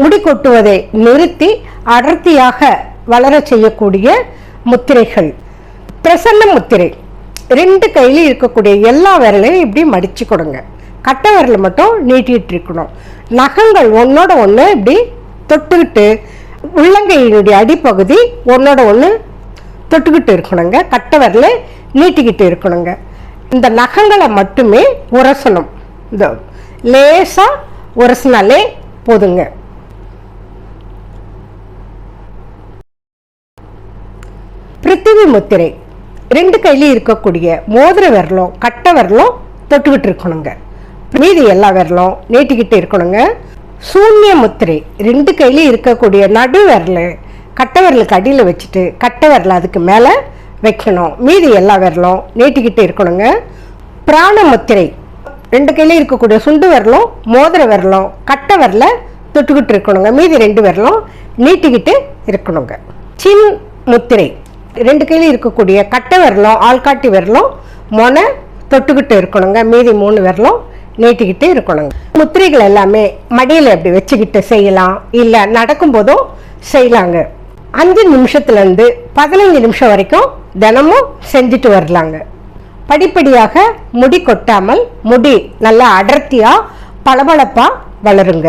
முடி கொட்டுவதை நிறுத்தி அடர்த்தியாக வளர செய்யக்கூடிய முத்திரைகள். பிரசன்ன முத்திரை. ரெண்டு கையிலையும் இருக்கக்கூடிய எல்லா விரலையும் இப்படி மடித்து கொடுங்க. கட்டை விரலை மட்டும் நீட்டிகிட்டு இருக்கணும். நகங்கள் ஒன்றோட ஒன்று இப்படி தொட்டுக்கிட்டு உள்ளங்கையினுடைய அடிப்பகுதி ஒன்றோட ஒன்று தொட்டுக்கிட்டு இருக்கணுங்க. கட்டை விரலை நீட்டிக்கிட்டு இருக்கணுங்க. இந்த நகங்களை மட்டுமே உரசணும். இந்த லேசாக உரசினாலே போதுங்க. பிருத்திவி முத்திரை. ரெண்டு கையிலையும் இருக்கக்கூடிய மோதிர விரலும் கட்டை விரலும் தொட்டுக்கிட்டு இருக்கணுங்க. மீதி எல்லா விரலும் நீட்டிக்கிட்டு இருக்கணுங்க. சூன்ய முத்திரை ரெண்டு கையிலையும் இருக்கக்கூடிய நடு விரல் கட்டை விரலுக்கு அடியில் வச்சுட்டு கட்டை விரல் அதுக்கு மேலே வைக்கணும். மீதி எல்லா விரலும் நீட்டிக்கிட்டு இருக்கணுங்க. பிராண முத்திரை ரெண்டு கையிலையும் இருக்கக்கூடிய சுண்டு விரலும் மோதிர விரலும் கட்டை விரல தொட்டுக்கிட்டு இருக்கணுங்க. மீதி ரெண்டு விரலும் நீட்டிக்கிட்டு இருக்கணுங்க. சின் முத்திரை ரெண்டு கையிலும் இருக்கக்கூடிய கட்டை விரலும் ஆள்காட்டி விரலும் மொனை தொட்டுக்கிட்டு இருக்கணுங்க. மீதி மூணு விரலும் நீட்டிக்கிட்டு இருக்கணுங்க. முத்திரைகள் எல்லாமே மடியில் எப்படி வச்சுக்கிட்டு செய்யலாம். இல்லை நடக்கும்போதும் செய்யலாங்க. அஞ்சு நிமிஷத்துலேருந்து பதினஞ்சு நிமிஷம் வரைக்கும் தினமும் செஞ்சுட்டு வரலாங்க. படிப்படியாக முடி கொட்டாமல் முடி நல்லா அடர்த்தியாக பளபளப்பாக வளருங்க.